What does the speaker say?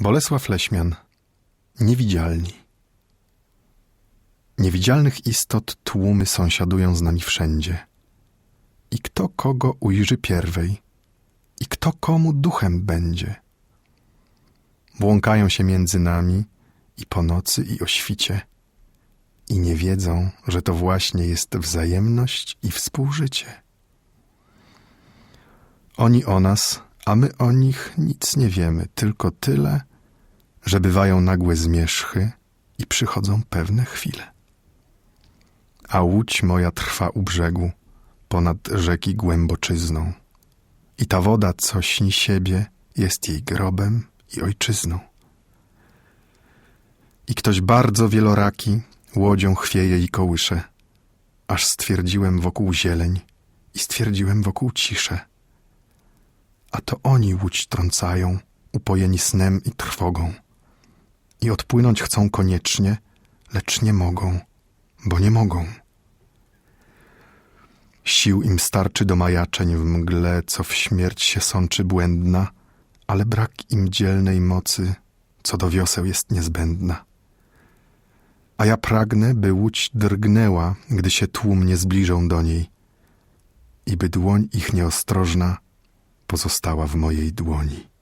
Bolesław Leśmian Niewidzialni Niewidzialnych istot tłumy sąsiadują z nami wszędzie. I kto kogo ujrzy pierwej, i kto komu duchem będzie. Błąkają się między nami i po nocy, i o świcie, i nie wiedzą, że to właśnie jest wzajemność i współżycie. Oni o nas, a my o nich nic nie wiemy, tylko tyle, że bywają nagłe zmierzchy i przychodzą pewne chwile. A łódź moja trwa u brzegu, ponad rzeki głęboczyzną. I ta woda, co śni siebie, jest jej grobem i ojczyzną. I ktoś bardzo wieloraki łodzią chwieje i kołysze, aż stwierdziłem wokół zieleń i stwierdziłem wokół ciszę. A to oni łódź trącają, upojeni snem i trwogą. I odpłynąć chcą koniecznie, lecz nie mogą, bo nie mogą. Sił im starczy do majaczeń w mgle, co w śmierć się sączy błędna, ale brak im dzielnej mocy, co do wioseł jest niezbędna. A ja pragnę, by łódź drgnęła, gdy się tłum nie zbliżą do niej, i by dłoń ich nieostrożna pozostała w mojej dłoni.